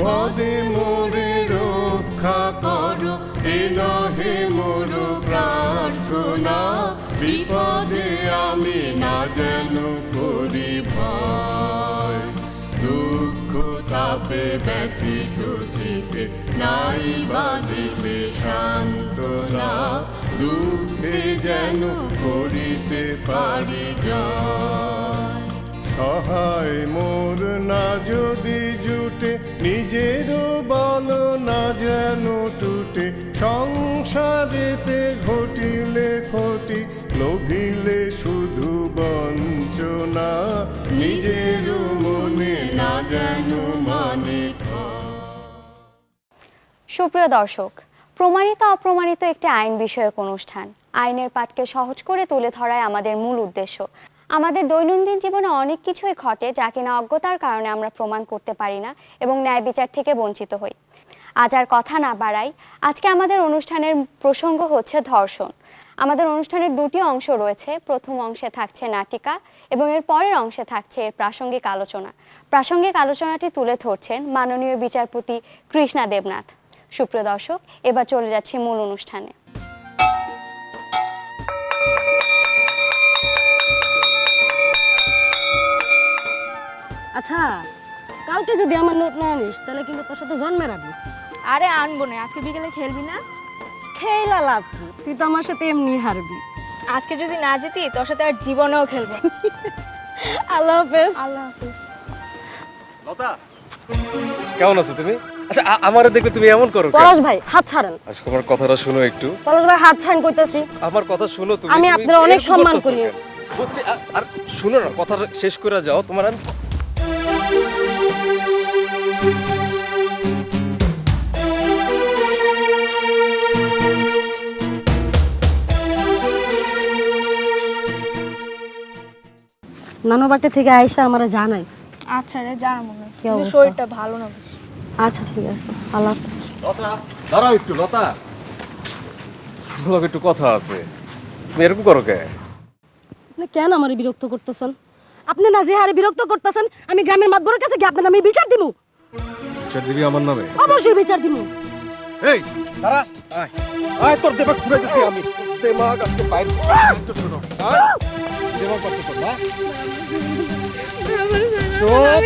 বিপদে মোরে রক্ষা করো এ নহে মোর প্রার্থনা। বিপদে আমি না যেন করি ভয়। দুঃখ তাপে ব্যথিত চিতে নাই বাদিলে সান্ত্বনা। দুঃখে যেন করিতে পারি জয়। সহায় মোর না যদি জুটে নিজেরও বল না যেন টুটে সংসারেতে ঘটিলে ক্ষতি, লোভিলে শুধু বঞ্চনা। নিজেরও মনে না যেন মানে সুপ্রিয় দর্শক, প্রমাণিত অপ্রমাণিত একটি আইন বিষয়ক অনুষ্ঠান। আইনের পাঠকে সহজ করে তুলে ধরায় আমাদের মূল উদ্দেশ্য। আমাদের দৈনন্দিন জীবনে অনেক কিছুই ঘটে যা কিনা অজ্ঞতার কারণে আমরা প্রমাণ করতে পারি না এবং ন্যায় বিচার থেকে বঞ্চিত হই। আজ আর কথা না বাড়াই, আজকে আমাদের অনুষ্ঠানের প্রসঙ্গ হচ্ছে ধর্ষণ। আমাদের অনুষ্ঠানের দুটি অংশ রয়েছে, প্রথম অংশে থাকছে নাটিকা এবং এর পরের অংশে থাকছে এর প্রাসঙ্গিক আলোচনা। প্রাসঙ্গিক আলোচনাটি তুলে ধরছেন মাননীয় বিচারপতি কৃষ্ণা দেবনাথ। সুপ্রিয় দর্শক, এবার চলে যাচ্ছি মূল অনুষ্ঠানে। আচ্ছা কালকে যদি আমার নোট না আনিস তাহলে কিন্তু তোর সাথে জন্মের আগে আরে আনব না আজকে বিকেলে খেলবি না? খেলা লাভ কি? তুই তো আমার সাথে এমনি হারবি। আজকে যদি না জিতি তোর সাথে আর জীবনেও খেলব আল্লাহ হাফেজ। আল্লাহ হাফিজ। কেমন আছো তুমি? আচ্ছা আমারে দেখে তুমি এমন করো? পলাশ ভাই হাত ছাড়েন। আচ্ছা তোমার কথাটা শোনো একটু। পলাশ ভাই হাত ছাড়েন কইতাছি। আমার কথা শুনো তুমি আমি আপনার অনেক সম্মান করি। বুঝছি, আর শুনো না কথাটা শেষ করে যাও। তোমার আমি নানু বাড়ি থেকে আয়সা আমার জানাইস। আচ্ছা রে জানাব না কিন্তু শরীরটা ভালো না বেশি। আচ্ছা ঠিক আছে। আল্লাহ হাফেজ। লতা দাঁড়াও একটু লতা। তোমাকে একটু কথা আছে। তুমি এরকম করো কে? আপনি কেন আমার বিরক্ত করতেছেন? আপনি না যে হারে বিরক্ত করতেছেন আমি গ্রামের মাতবরের কাছে গিয়ে আপনার নামে বিচার দিমু। বিচার দিবি আমার নামে? অবশ্যই বিচার দিমু। এই! দাঁড়া আয়। আয় তোর দেবা ঘুরে দিচ্ছি আমি। দেমাগ আজকে বাইরে একটু শোনো। হ্যাঁ দেমাগ কত তোর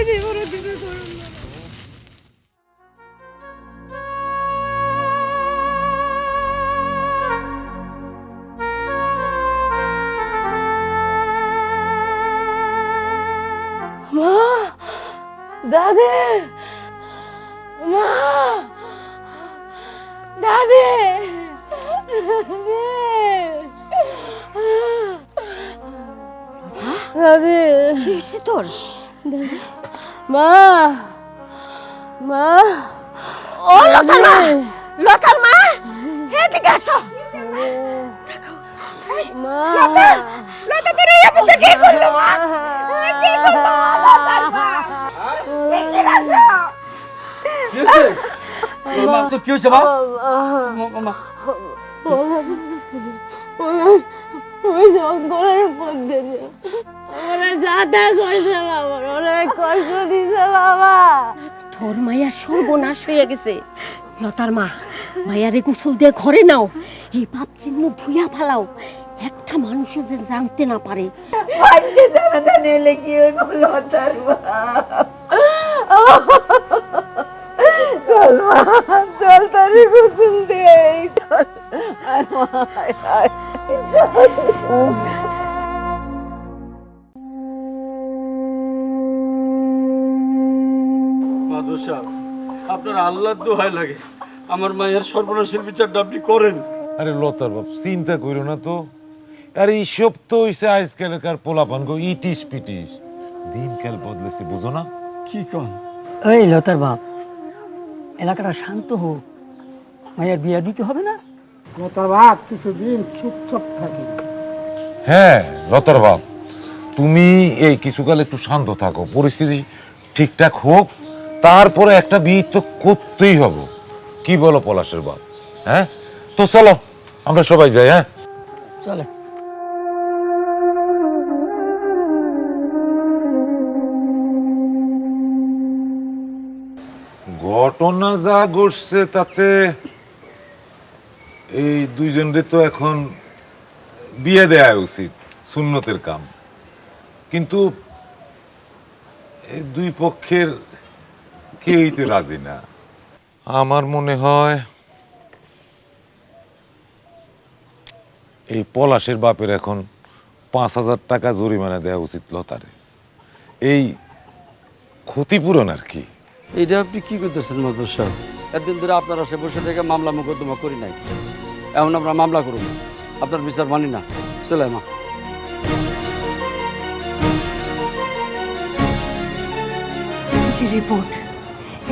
কিসে তোর মা মা ও লতার মা লতার মা এদিকে আসো মা লতা তোর এই অফিসে কি করল মা কি করল লতার মা শিগগির আসো মা তো কি হয়েছে মা মা ওই জঙ্গলের মধ্যে দিয়ে ওরা যাতা করছে বাবা অনেক কষ্ট দিছে বাবা। তোর মাইয়া সর্বনাশ হয়ে গেছে। লতার মা মায়ারে গোসল দিয়ে ঘরে নাও। এই পাপ চিহ্ন ধুইয়া ফালাও। একটা মানুষে যে জানতে না পারে। সাহেব আপনার আল্লাহর দোহাই লাগে। আমার মায়ের সর্বনাশের বিচারটা আপনি করেন। আরে লতার বাপ চিন্তা করো না তো। আরে এইসব তো হইছে আজকালকার পোলাপান গো ইটিস পিটিস। দিনকাল বদলেছে বুঝো না। কি কন? এই লতার বাপ এলাকাটা শান্ত হোক। মায়ের বিয়ে দিতে হবে না? হ্যাঁ লতার বাপ তুমি এই কিছুকাল একটু শান্ত থাকো। পরিস্থিতি ঠিকঠাক হোক তারপরে একটা বিয়ে তো করতেই হবে। কি বলো পলাশের বাপ? হ্যাঁ? তো চলো আমরা সবাই যাই হ্যাঁ? চলে। ঘটনা যা ঘটছে তাতে এই দুইজনরে তো এখন বিয়ে দেয়া উচিত সুন্নতের কাম। কিন্তু এই দুই পক্ষের কেউই তো রাজি না। আমার মনে হয় এই পলাশের বাপের এখন পাঁচ হাজার টাকা জরিমানা দেওয়া উচিত লতারে। এই ক্ষতিপূরণ আর কি। এইটা আপনি কি করতেছেন মধুর সাহেব? একদিন ধরে আপনার আশে বসে থেকে মামলা মোকদ্দমা করি নাই। এমন আমরা মামলা করুন আপনার বিচার মানি না। চলে মা। রিপোর্ট।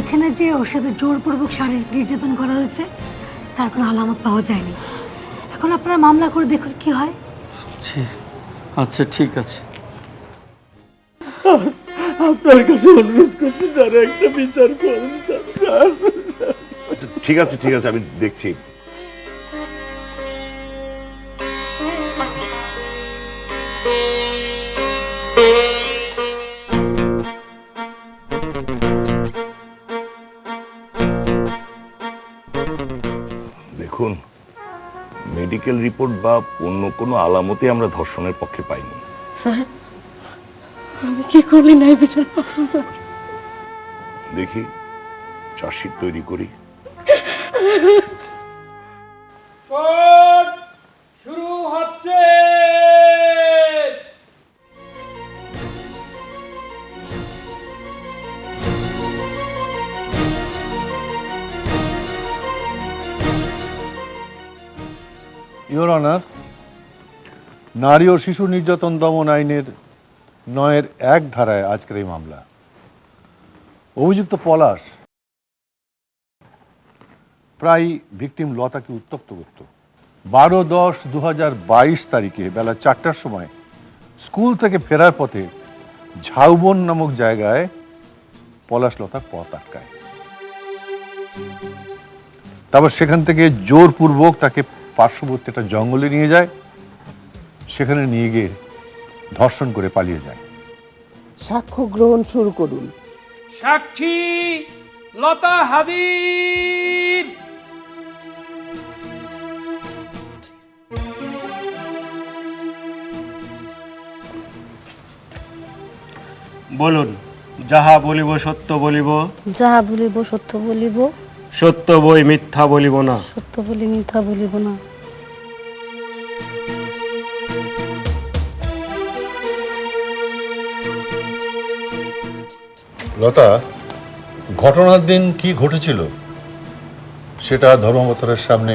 এখানে যে ওর সাথে জোরপূর্বক শারীরিক নির্যাতন করা হয়েছে তার কোনো আলামত পাওয়া যায়নি। এখন আপনারা মামলা করে দেখুন কি হয়। আচ্ছা ঠিক আছে। আচ্ছা ঠিক আছে ঠিক আছে আমি দেখছি। মেডিকেল রিপোর্ট বা অন্য কোনো আলামতে আমরা ধর্ষণের পক্ষে পাইনি। স্যার আমি কি করলি নাই বিচার পাবো স্যার? দেখি চার্জশিট তৈরি করি। শুরু হচ্ছে। ইওর অনার নারী ও শিশু নির্যাতন দমন আইনের নয়ের এক ধারায় আজকের এই মামলা। অভিযুক্ত পলাশ প্রায় ভিকটিম লতাকে উত্তপ্ত করত। বারো দশ দু বাইশ তারিখে বেলা চারটার সময় স্কুল থেকে ফেরার পথে ঝাউবন নামক জায়গায় পলাশ লতার পথ আটকায়। তারপর সেখান থেকে জোরপূর্বক তাকে পার্শ্ববর্তী একটা জঙ্গলে নিয়ে যায় সেখানে নিয়ে গিয়ে ধর্ষণ করে পালিয়ে যায়। সাক্ষ্য গ্রহণ শুরু করুন। সাক্ষী লতা হাজির বলুন যাহা বলিব সত্য বলিব। যাহা বলিব সত্য বলিব। সত্য বই মিথ্যা বলিব না। সত্য বলি মিথ্যা বলিব না। লতা ঘটনার দিন কি ঘটেছিল? সেটা ধর্মবতরের সামনে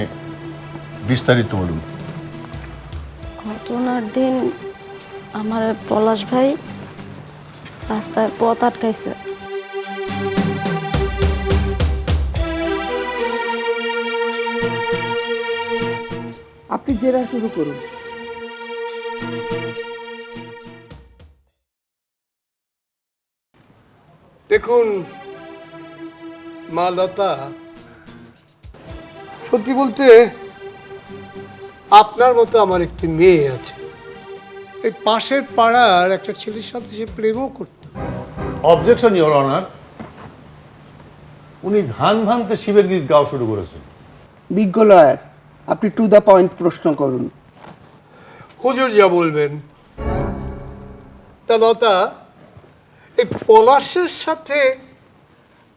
বিস্তারিত বলুন। ঘটনার দিন আমার পলাশ ভাই রাস্তায় পথ আটকাইছে। আপনি জেরা শুরু করুন। দেখুন মা লতা সত্যি বলতে আপনার মতো আমার একটি মেয়ে আছে। এই পাশের পাড়ার একটা ছেলের সাথে সে প্রেমও করত। অবজেকশন ইওর অনার উনি ধান ভাঙতে শিবের গীত গাওয়া শুরু করেছেন। বিজ্ঞ লয়ার আপনি টু দ্য পয়েন্ট প্রশ্ন করুন। হুজুর যা বলবেন। তা লতা এই পলাশের সাথে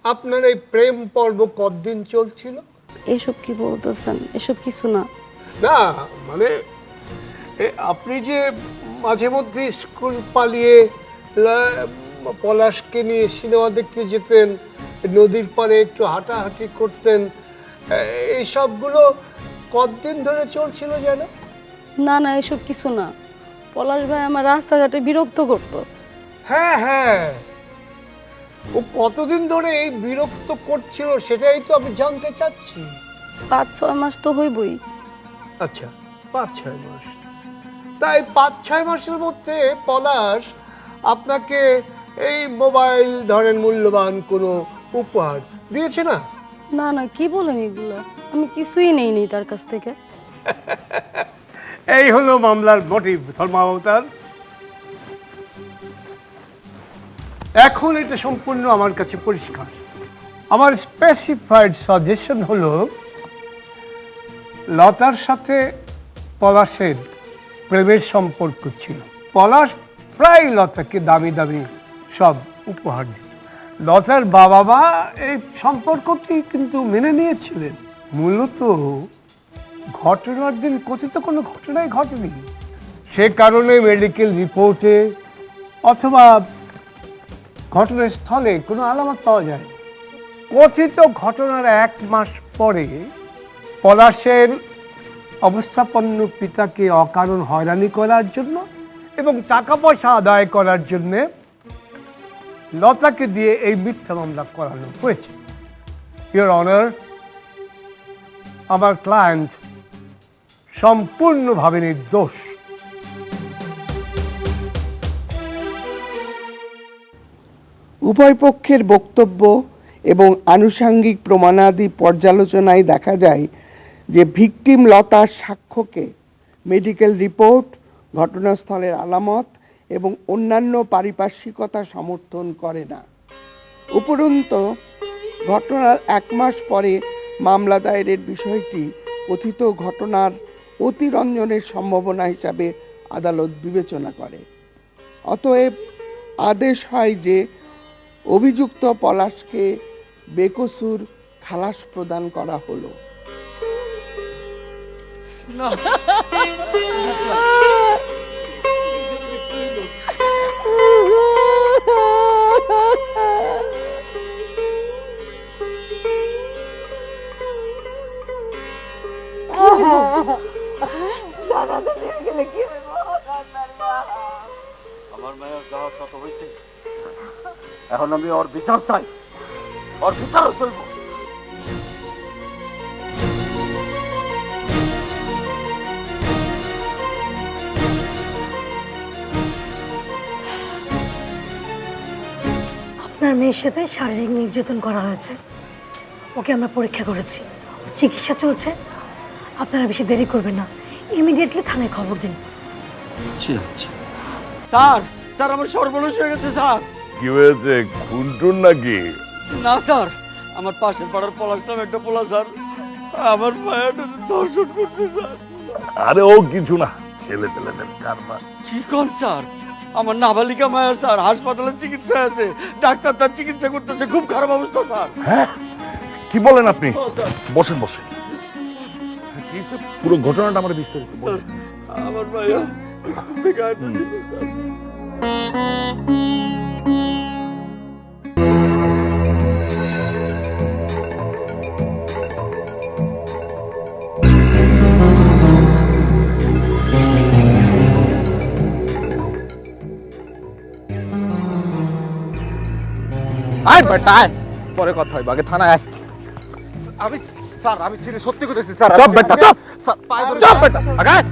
আপনার এই প্রেম পর্ব কতদিন চলছিল? এসব কি বলতেছেন? এসব কিছু না। না মানে এ, আপনি যে মাঝে মধ্যে স্কুল পালিয়ে পলাশকে নিয়ে সিনেমা দেখতে যেতেন নদীর পাড়ে একটু হাঁটাহাঁটি করতেন এইসবগুলো সবগুলো কতদিন ধরে চলছিল যেন? না না এসব কিছু না। পলাশ ভাই আমার রাস্তাঘাটে বিরক্ত করতো। হ্যাঁ হ্যাঁ। ও কতদিন ধরে এই বিরক্ত করছিল সেটাই তো আমি জানতে চাচ্ছি। পাঁচ ছয় মাস তো হইবই। আচ্ছা পাঁচ ছয় মাস। তাই পাঁচ ছয় মাসের মধ্যে পলাশ আপনাকে এই মোবাইল ধরেন মূল্যবান কোনো উপহার দিয়েছে না? না না, কি বলেন এগুলো? আমি কিছুই নেই নেই তার কাছ থেকে। এই হলো মামলার মোটিভ ধর্মাবতার। এখন এটা সম্পূর্ণ আমার কাছে পরিষ্কার। আমার স্পেসিফাইড সাজেশন হলো, লতার সাথে পলাশের প্রেমের সম্পর্ক ছিল। পলাশ প্রায় লতাকে দামি দামি সব উপহার দিত। লতার বাবা মা এই সম্পর্কটি কিন্তু মেনে নিয়েছিলেন। মূলত ঘটনার দিন কথিত কোনো ঘটনাই ঘটেনি। সে কারণে মেডিকেল রিপোর্টে অথবা ঘটনাস্থলে কোনো আলামত পাওয়া যায়। কথিত ঘটনার এক মাস পরে পলাশের অবস্থাপন্ন পিতাকে অকারণ হয়রানি করার জন্য এবং টাকা পয়সা আদায় করার জন্য লতাকে দিয়ে এই মিথ্যা মামলা করানো হয়েছে। ইওর অনার আমার ক্লায়েন্ট সম্পূর্ণভাবে নির্দোষ। উভয় পক্ষের বক্তব্য এবং আনুষাঙ্গিক প্রমাণাদি পর্যালোচনায় দেখা যায় যে ভিকটিম লতার সাক্ষ্যকে মেডিকেল রিপোর্ট ঘটনাস্থলের আলামত এবং অন্যান্য পারিপার্শ্বিকতা সমর্থন করে না। উপরন্ত, ঘটনার এক মাস পরে মামলা দায়েরের বিষয়টি কথিত ঘটনার অতিরঞ্জনের সম্ভাবনা হিসাবে আদালত বিবেচনা করে। অতএব, আদেশ হয় যে অভিযুক্ত পলাশকে বেকসুর খালাস প্রদান করা হলো। এখন আমি ওর বিচার চাই। ওর চলব আপনার মেয়ের সাথে শারীরিক নির্যাতন করা হয়েছে। ওকে আমরা পরীক্ষা করেছি। চিকিৎসা চলছে। আপনারা বেশি দেরি করবেন না। ইমিডিয়েটলি থানায় খবর দিন। স্যার! স্যার আমার সর্বনাশ হয়ে গেছে স্যার। কি হয়েছে? খুনটুন নাকি? না স্যার আমার পাশের পাড়ার পলাশ নামে একটা পোলা স্যার। আমার মায়ের দর্শন করছে স্যার। আরে ও কিছু না ছেলে পেলেদের কারবার। কি কর স্যার? আমার নাবালিকা মায়ের স্যার হাসপাতালে চিকিৎসা আছে ডাক্তার তার চিকিৎসা করতেছে খুব খারাপ অবস্থা স্যার। হ্যাঁ? কি বলেন আপনি? বসেন বসেন। পুরো ঘটনাটা আমার বিস্তারিত। আমার মায়া স্কুল থেকে আয় বেটা আয় পরে কথা হয় আগে থানায় আয় আমি স্যার আমি ছেড়ে সত্যি কইতেছি স্যার চপ বেটা চপ চপ বেটা আগে আয়।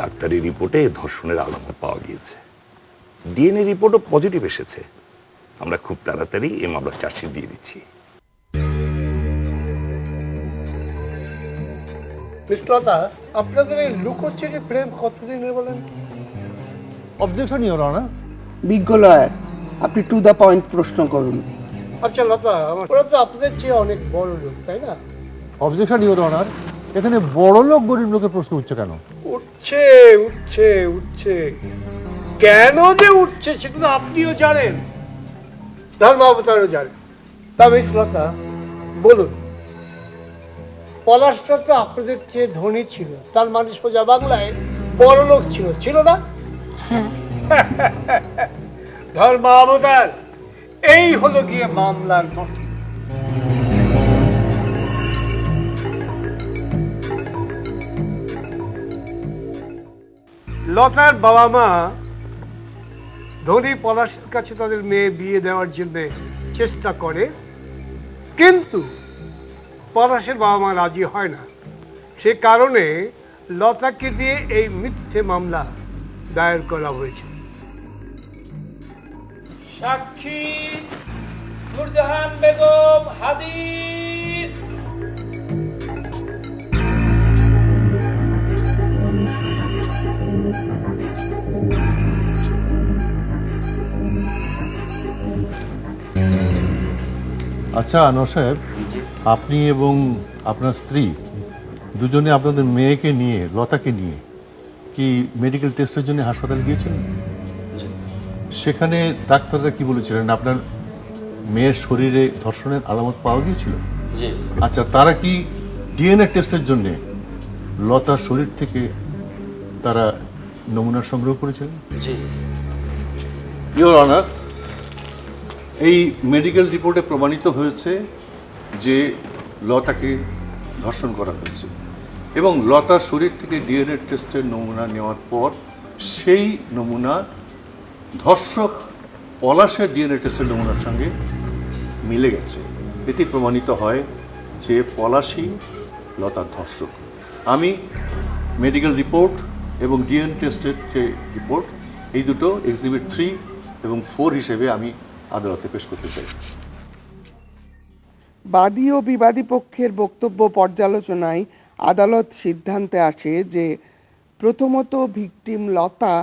ডাক্তারি রিপোর্টে ধর্ষণের আলামত পাওয়া গিয়েছে। ডিএনএ রিপোর্টও পজিটিভ এসেছে। আমরা খুব তাড়াতাড়ি এই মামলা চার্জশিট দিয়ে দিচ্ছি। মিশ্রতা আপনাদের এই লুকোচুরি প্রেম কতদিনের বলেন অবজেকশন ইওর অনার বিজ্ঞ লয়ার আপনি টু দ্য পয়েন্ট প্রশ্ন করুন। আচ্ছা লতা আমার ওরা তো আপনাদের চেয়ে অনেক বড় লোক তাই না? অবজেকশন ইওর অনার এখানে বড় লোক গরিব লোকের প্রশ্ন উঠছে কেন? উঠছে উঠছে উঠছে। কেন যে উঠছে সেটা তো আপনিও জানেন। ধর্ম ধর্মাবতারও জানেন। তা মিশ্রতা বলুন পলাশটা তো আপনাদের চেয়ে ধনী ছিল। তার মানে সোজা বাংলায় বড় লোক ছিল। ছিল না? ধর্মাবতার এই হলো গিয়ে মামলার নথি। লতার বাবা মা ধনী পলাশের কাছে তাদের মেয়ে বিয়ে দেওয়ার জন্য চেষ্টা করে, কিন্তু পলাশের বাবা মা রাজি হয় না। সে কারণে লতাকে দিয়ে এই মিথ্যে মামলা দায়ের করা হয়েছে। সাক্ষী, নূরজাহান বেগম হাজির। আচ্ছা আনোয়ার সাহেব আপনি এবং আপনার স্ত্রী দুজনে আপনাদের মেয়েকে নিয়ে লতাকে নিয়ে কি মেডিকেল টেস্টের জন্য হাসপাতালে গিয়েছিলেন? সেখানে ডাক্তাররা কি বলেছিলেন? আপনার মেয়ের শরীরে ধর্ষণের আলামত পাওয়া গিয়েছিল? আচ্ছা তারা কি ডিএনএ টেস্টের জন্য লতার শরীর থেকে তারা নমুনা সংগ্রহ করেছিলেন? ইওর অনার এই মেডিকেল রিপোর্টে প্রমাণিত হয়েছে যে লতাকে ধর্ষণ করা হয়েছে। এবং লতার শরীর থেকে ডিএনএ টেস্টের নমুনা নেওয়ার পর সেই নমুনা ধর্ষক পলাশের ডিএনএ টেস্টের নমুনার সঙ্গে মিলে গেছে। এতে প্রমাণিত হয় যে পলাশই লতার ধর্ষক। আমি মেডিকেল রিপোর্ট এবং ডিএনএ টেস্টের যে রিপোর্ট এই দুটো এক্সিবিট থ্রি এবং ফোর হিসেবে আমি আদালতে পেশ করতে চাই। বাদী ও বিবাদী পক্ষের বক্তব্য পর্যালোচনায় আদালত সিদ্ধান্তে আসে যে প্রথমত ভিকটিম লতা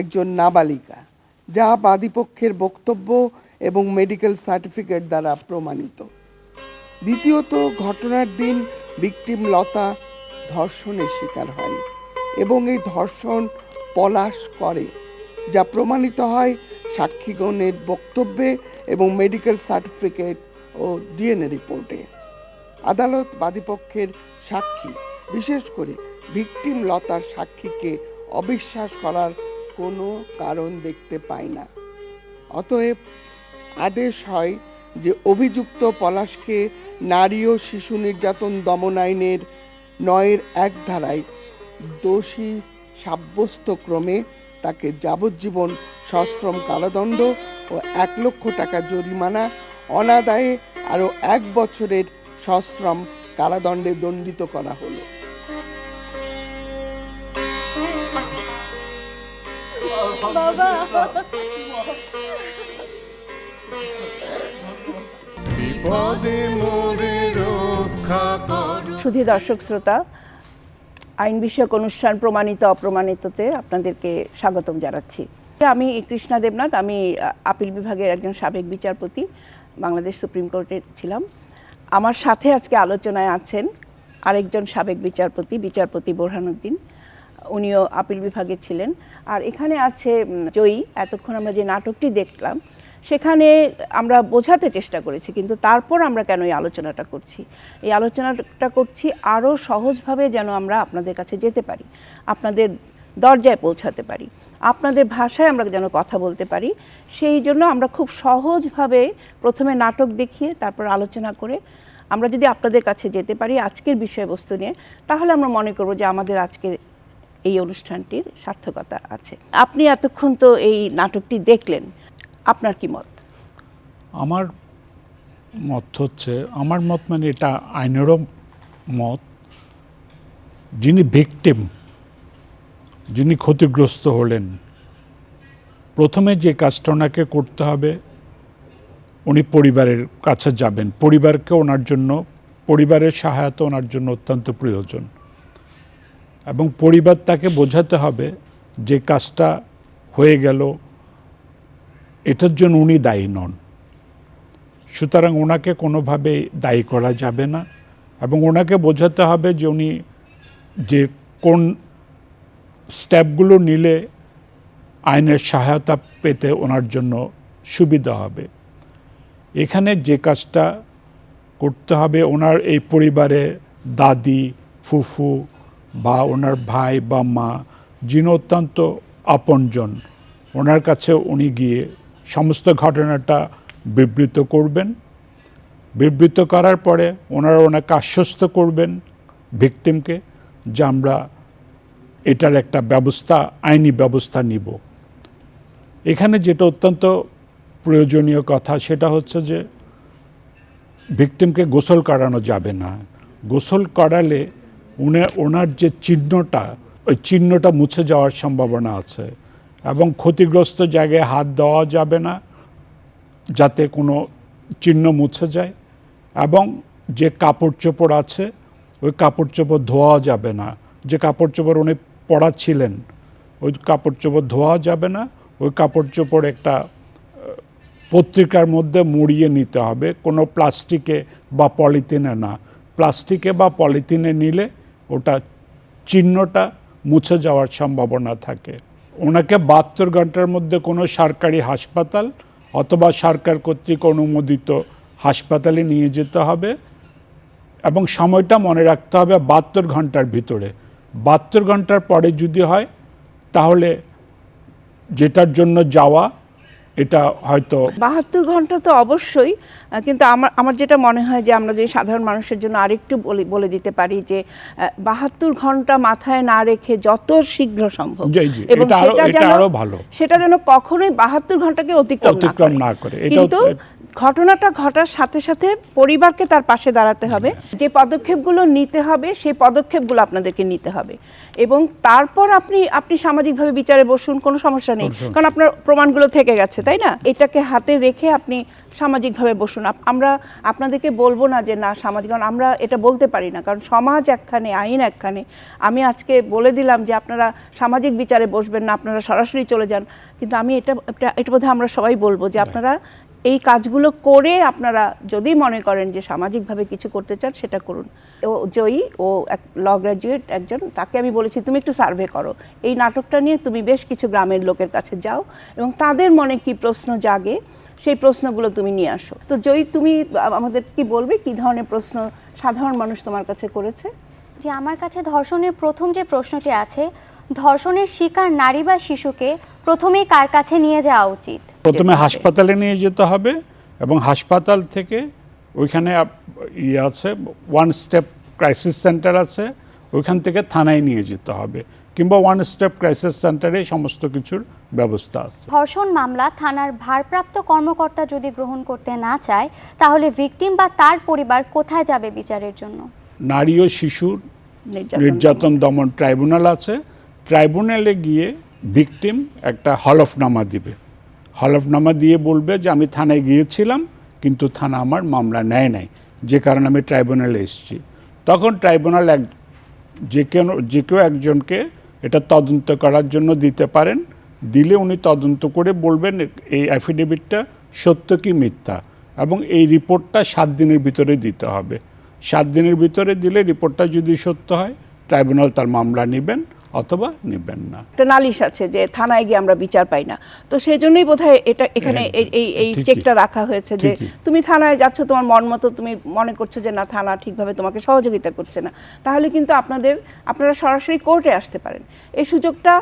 একজন নাবালিকা, যা বাদী পক্ষের বক্তব্য এবং মেডিকেল সার্টিফিকেট দ্বারা প্রমাণিত। দ্বিতীয়ত, ঘটনার দিন ভিকটিম লতা ধর্ষণের শিকার হয় এবং এই ধর্ষণ পলাশ করে, যা প্রমাণিত হয় সাক্ষীগণের বক্তব্যে এবং মেডিকেল সার্টিফিকেট ও ডিএনএ রিপোর্টে। আদালত বাদীপক্ষের সাক্ষী, বিশেষ করে ভিকটিম লতার সাক্ষীকে অবিশ্বাস করার কোনো কারণ দেখতে পায় না। অতএব আদেশ হয় যে অভিযুক্ত পলাশকে নারী ও শিশু নির্যাতন দমন আইনের নয়ের এক ধারায় দোষী সাব্যস্ত ক্রমে তাকে যাবজ্জীবন সশ্রম কারাদণ্ড ও এক লক্ষ টাকা জরিমানা অনাদায়ে আরও এক বছরের সশ্রম কারাদণ্ডে দণ্ডিত করা হলো। শুধু দর্শক শ্রোতা আইন বিষয়ক অনুষ্ঠান প্রমাণিত, অপ্রমাণিততে আপনাদেরকে স্বাগতম জানাচ্ছি। আমি কৃষ্ণা দেবনাথ, আমি আপিল বিভাগের একজন সাবেক বিচারপতি, বাংলাদেশ সুপ্রিম কোর্টের ছিলাম। আমার সাথে আজকে আলোচনায় আছেন আরেকজন সাবেক বিচারপতি বিচারপতি বোরহানুদ্দিন। উনিও আপিল বিভাগে ছিলেন। আর এখানে আছে জয়ী। এতক্ষণ আমরা যে নাটকটি দেখলাম সেখানে আমরা বোঝাতে চেষ্টা করেছি, কিন্তু তারপর আমরা কেন এই আলোচনাটা করছি? এই আলোচনাটা করছি আরও সহজভাবে যেন আমরা আপনাদের কাছে যেতে পারি, আপনাদের দরজায় পৌঁছাতে পারি, আপনাদের ভাষায় আমরা যেন কথা বলতে পারি। সেই জন্য আমরা খুব সহজভাবে প্রথমে নাটক দেখিয়ে তারপর আলোচনা করে আমরা যদি আপনাদের কাছে যেতে পারি আজকের বিষয়বস্তু নিয়ে, তাহলে আমরা মনে করব যে আমাদের আজকের এই অনুষ্ঠানটির সার্থকতা আছে। আপনি এতক্ষণ তো এই নাটকটি দেখলেন আপনার কি মত? আমার মত হচ্ছে, আমার মত মানে এটা আইনেরও মত, যিনি ভিকটিম যিনি ক্ষতিগ্রস্ত হলেন, প্রথমে যে কাজটা ওনাকে করতে হবে, উনি পরিবারের কাছে যাবেন। পরিবারকে ওনার জন্য, পরিবারের সহায়তা ওনার জন্য অত্যন্ত প্রয়োজন। এবং পরিবার তাকে বোঝাতে হবে যে কাজটা হয়ে গেল এটার জন্য উনি দায়ী নন। সুতরাং ওনাকে কোনোভাবে দায়ী করা যাবে না এবং ওনাকে বোঝাতে হবে যে উনি যে কোন স্টেপগুলো নিলে আইনের সহায়তা পেতে ওনার জন্য সুবিধা হবে। এখানে যে কাজটা করতে হবে ওনার এই পরিবারে দাদি, ফুফু বা ওনার ভাই বা মা, যিনি অত্যন্ত আপনজন, ওনার কাছে উনি গিয়ে সমস্ত ঘটনাটা বিবৃত করবেন। বিবৃত করার পরে ওনারা ওনাকে আশ্বস্ত করবেন ভিকটিমকে যে আমরা এটার একটা ব্যবস্থা, আইনি ব্যবস্থা নিব। এখানে যেটা অত্যন্ত প্রয়োজনীয় কথা সেটা হচ্ছে যে ভিকটিমকে গোসল করানো যাবে না। গোসল করালে উনি, ওনার যে চিহ্নটা, ওই চিহ্নটা মুছে যাওয়ার সম্ভাবনা আছে। এবং ক্ষতিগ্রস্ত জায়গায় হাত দেওয়া যাবে না, যাতে কোনো চিহ্ন মুছে যায়, এবং যে কাপড় চোপড় আছে, ওই কাপড় চোপড় ধোয়া যাবে না। যে কাপড় চোপড় উনি পড়াচ্ছিলেন, ওই কাপড় চোপড় ধোয়া যাবে না, ওই কাপড় চোপড় একটা পত্রিকার মধ্যে মুড়িয়ে নিতে হবে। কোনো প্লাস্টিকে বা পলিথিনে না। প্লাস্টিকে বা পলিথিনে নিলে ওটা চিহ্নটা মুছে যাওয়ার সম্ভাবনা থাকে। ওনাকে বাহাত্তর ঘণ্টার মধ্যে কোনো সরকারি হাসপাতাল অথবা সরকার কর্তৃক অনুমোদিত হাসপাতালে নিয়ে যেতে হবে এবং সময়টা মনে রাখতে হবে বাহাত্তর ঘণ্টার ভিতরে। বাহাত্তর ঘণ্টার পরে যদি হয়, তাহলে যেটার জন্য যাওয়া এটা হয়তো বাহাত্তর ঘণ্টা তো অবশ্যই কিন্তু আমার আমার যেটা মনে হয় যে আমরা যদি সাধারণ মানুষের জন্য আরেকটু বলে বলে দিতে পারি যে বাহাত্তর ঘণ্টা মাথায় না রেখে যত শীঘ্র সম্ভব এবং সেটা আরো- যেন- ভালো। সেটা যেন কখনোই বাহাত্তর ঘন্টাকে অতিক্রম না করে। কিন্তু ঘটনাটা ঘটার সাথে সাথে পরিবারকে তার পাশে দাঁড়াতে হবে। যে পদক্ষেপগুলো নিতে হবে সেই পদক্ষেপগুলো আপনাদেরকে নিতে হবে। এবং তারপর আপনি আপনি সামাজিকভাবে বিচারে বসুন কোনো সমস্যা নেই। কারণ আপনার প্রমাণগুলো থেকে গেছে তাই না? এটাকে হাতে রেখে আপনি সামাজিকভাবে বসুন। আমরা আপনাদেরকে বলব না যে না সামাজিক কারণ আমরা এটা বলতে পারি না। কারণ সমাজ একখানে আইন একখানে। আমি আজকে বলে দিলাম যে আপনারা সামাজিক বিচারে বসবেন না আপনারা সরাসরি চলে যান। কিন্তু আমি এটা এটা- এটা বোধহয় আমরা সবাই বলব যে আপনারা এই কাজগুলো করে আপনারা যদি মনে করেন যে সামাজিকভাবে কিছু করতে চান, সেটা করুন। ও জয়ী, ও এক ল গ্র্যাজুয়েট একজন, তাকে আমি বলেছি, তুমি একটু সার্ভে করো। এই নাটকটা নিয়ে তুমি বেশ কিছু গ্রামের লোকের কাছে যাও এবং তাদের মনে কি প্রশ্ন জাগে, সেই প্রশ্নগুলো তুমি নিয়ে আসো। তো জয়ী, তুমি আমাদের কি বলবে? কি ধরনের প্রশ্ন সাধারণ মানুষ তোমার কাছে করেছে? যে আমার কাছে ধর্ষণের প্রথম যে প্রশ্নটি আছে, ধর্ষণের শিকার নারী বা শিশুকে প্রথমেই কার কাছে নিয়ে যাওয়া উচিত? প্রথমে হাসপাতালে নিয়ে যেতে হবে এবং হাসপাতাল থেকে ওইখানে ইয়ে আছে ওয়ান স্টেপ ক্রাইসিস সেন্টার আছে ওইখান থেকে থানায় নিয়ে যেতে হবে কিংবা ওয়ান স্টেপ ক্রাইসিস সেন্টারে সমস্ত কিছুর ব্যবস্থা আছে। ধর্ষণ মামলা থানার ভারপ্রাপ্ত কর্মকর্তা যদি গ্রহণ করতে না চায় তাহলে ভিকটিম বা তার পরিবার কোথায় যাবে বিচারের জন্য? নারী ও শিশুর নির্যাতন দমন। ট্রাইব্যুনাল আছে। ট্রাইব্যুনালে গিয়ে ভিকটিম একটা হলফনামা দিবে। হলফনামা দিয়ে বলবে যে আমি থানায় গিয়েছিলাম, কিন্তু থানা আমার মামলা নেয় নাই। যে কারণে আমি ট্রাইব্যুনালে এসেছি। তখন ট্রাইব্যুনাল এক, যে কেন, যে কেউ একজনকে এটা তদন্ত করার জন্য দিতে পারেন, দিলে উনি তদন্ত করে বলবেন এই অ্যাফিডেভিটটা সত্য কি মিথ্যা, এবং এই রিপোর্টটা সাত দিনের ভিতরে দিতে হবে। সাত দিনের ভিতরে দিলে রিপোর্টটা যদি সত্য হয়, ট্রাইব্যুনাল তার মামলা নেবেন। অথবা নেবেন না। একটা নালিশ আছে যে থানায় গিয়ে আমরা বিচার পাই না। তো সেই জন্যই বোধহয় এটা এখানে হ্যাঁ, এই- এই চেকটা রাখা হয়েছে যে তুমি থানায় যাচ্ছ তোমার মন মতো তুমি মনে করছ যে না থানা ঠিকভাবে তোমাকে সহযোগিতা করছে না। তাহলে কিন্তু আপনাদের আপনারা সরাসরি কোর্টে আসতে পারেন। এই সুযোগটা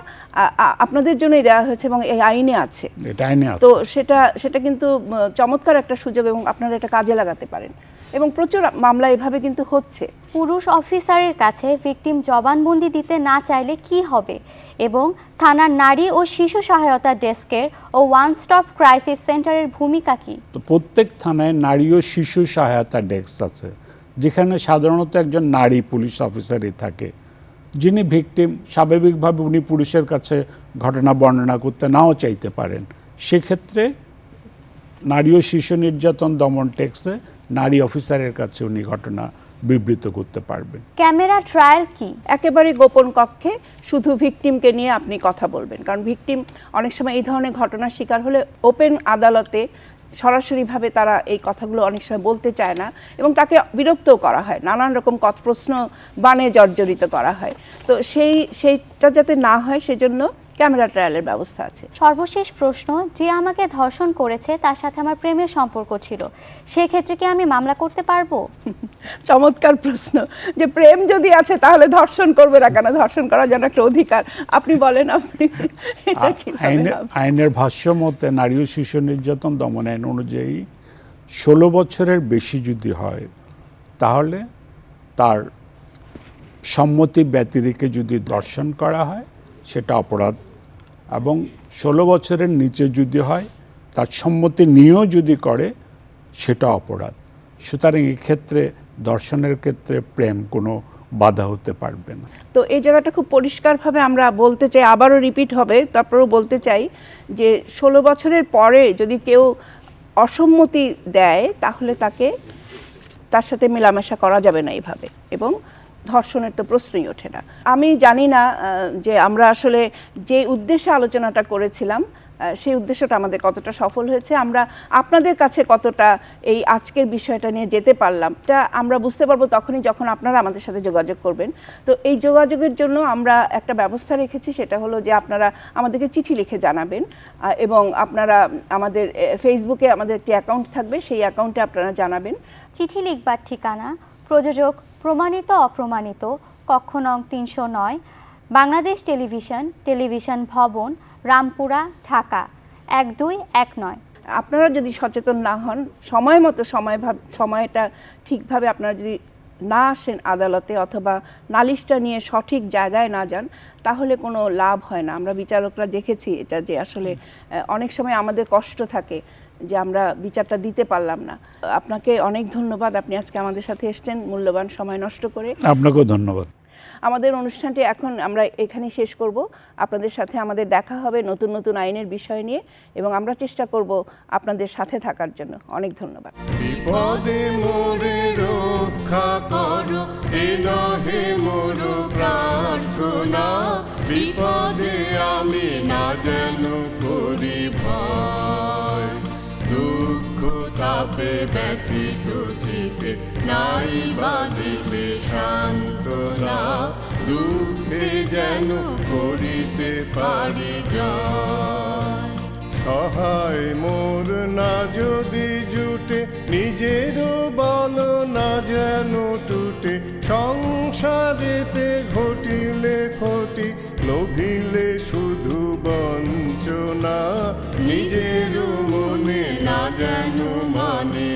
আপনাদের জন্যই দেওয়া হয়েছে এবং এই আইনে আছে। এটা আইনে আছে। তো সেটা সেটা কিন্তু চমৎকার একটা সুযোগ এবং আপনারা এটা কাজে লাগাতে পারেন। এবং প্রচুর মামলা এভাবে কিন্তু হচ্ছে। পুরুষ অফিসারের কাছে ভিকটিম জবানবন্দি দিতে না চাইলে কি হবে? এবং থানার নারী ও শিশু সহায়তা ডেস্কের ও ওয়ান স্টপ ক্রাইসিস সেন্টারের ভূমিকা কি? তো প্রত্যেক থানায় নারী ও শিশু সহায়তা ডেস্ক আছে যেখানে সাধারণত একজন নারী পুলিশ অফিসারই থাকে। যিনি ভিকটিম স্বাভাবিকভাবে উনি পুরুষের কাছে ঘটনা বর্ণনা করতে নাও চাইতে পারেন। সেক্ষেত্রে নারী ও শিশু নির্যাতন দমন টেক্সে নারী অফিসারের কাছে উনি ঘটনা বিবৃত করতে পারবেন। ক্যামেরা ট্রায়াল কি? একেবারে গোপন কক্ষে শুধু ভিকটিমকে নিয়ে আপনি কথা বলবেন। কারণ ভিকটিম অনেক সময় এই ধরনের ঘটনার শিকার হলে ওপেন আদালতে সরাসরিভাবে তারা এই কথাগুলো অনেক সময় বলতে চায় না এবং তাকে বিরক্তও করা হয়। নানান রকম কত প্রশ্ন বানে জর্জরিত করা হয়। তো সেই, সেইটা যাতে না হয় সেজন্য ক্যামেরা ট্রায়ালের ব্যবস্থা আছে। সর্বশেষ প্রশ্ন যে আমাকে ধর্ষণ করেছে তার সাথে আমার প্রেমের সম্পর্ক ছিল সেক্ষেত্রে কি আমি মামলা করতে পারব? চমৎকার প্রশ্ন যে প্রেম যদি আছে তাহলে ধর্ষণ করবে না কেন? ধর্ষণ করা যেন একটা অধিকার। আপনি বলেন আপনি এটা হবে? আইনের ভাষ্য মতে নারী ও শিশু নির্যাতন দমন আইন অনুযায়ী ষোলো বছরের বেশি যদি হয় তাহলে তার সম্মতি ব্যতিরেকে যদি দর্শন করা হয় সেটা অপরাধ এবং ষোলো বছরের নিচে যদি হয়, তার সম্মতি নিয়েও যদি করে, সেটা অপরাধ। সুতরাং এক্ষেত্রে দর্শনের ক্ষেত্রে প্রেম কোনো বাধা হতে পারবে না। তো এই জায়গাটা খুব পরিষ্কারভাবে আমরা বলতে চাই, আবারও রিপিট হবে, তারপরেও বলতে চাই যে ষোলো বছরের পরে যদি কেউ অসম্মতি দেয়, তাহলে তাকে, তার সাথে মেলামেশা করা যাবে না এইভাবে এবং ধর্ষণের তো প্রশ্নই ওঠে না। আমি জানি না যে আমরা আসলে যে উদ্দেশ্যে আলোচনাটা করেছিলাম সেই উদ্দেশ্যটা আমাদের কতটা সফল হয়েছে। আমরা আপনাদের কাছে কতটা এই আজকের বিষয়টা নিয়ে যেতে পারলাম এটা আমরা বুঝতে পারব তখনই যখন আপনারা আমাদের সাথে যোগাযোগ করবেন। তো এই যোগাযোগের জন্য আমরা একটা ব্যবস্থা রেখেছি, সেটা হলো যে আপনারা আমাদেরকে চিঠি লিখে জানাবেন এবং আপনারা আমাদের ফেসবুকে আমাদের একটি অ্যাকাউন্ট থাকবে, সেই অ্যাকাউন্টে আপনারা জানাবেন। চিঠি লিখবার ঠিকানা প্রযোজক প্রমাণিত অপ্রমাণিত কক্ষ নং তিনশো নয় বাংলাদেশ টেলিভিশন টেলিভিশন ভবন রামপুরা ঢাকা এক দুই এক নয়। আপনারা যদি সচেতন না হন সময় মতো সময় ভাব সময়টা ঠিকভাবে আপনারা যদি না আসেন আদালতে অথবা নালিশটা নিয়ে সঠিক জায়গায় না যান তাহলে কোনো লাভ হয় না। আমরা বিচারকরা দেখেছি এটা যে আসলে অনেক সময় আমাদের কষ্ট থাকে। যে আমরা বিচারটা দিতে পারলাম না। আপনাকে অনেক ধন্যবাদ। আপনি আজকে আমাদের সাথে এসছেন। মূল্যবান সময় নষ্ট করে। আপনাকেও ধন্যবাদ। আমাদের অনুষ্ঠানটি এখন আমরা এখানেই শেষ করব। আপনাদের সাথে আমাদের দেখা হবে নতুন নতুন আইনের বিষয় নিয়ে এবং আমরা চেষ্টা করব আপনাদের সাথে থাকার জন্য। অনেক ধন্যবাদ। বিপদে মোরে রক্ষা করো এ মোর প্রার্থনা। বিপদে আমি না যেন করি ভয়। তাপে ব্যথিত চিতে নাই বাদিলে সান্ত্বনা দুঃখে যেন করিতে পারি জয় সহায় মোর না যদি জুটে, নিজেরও বল না যেন টুটে। সংসারেতে ঘটিলে ক্ষতি, লোভিলে শুধু বঞ্চনা নিজের মনে না যেন মানে।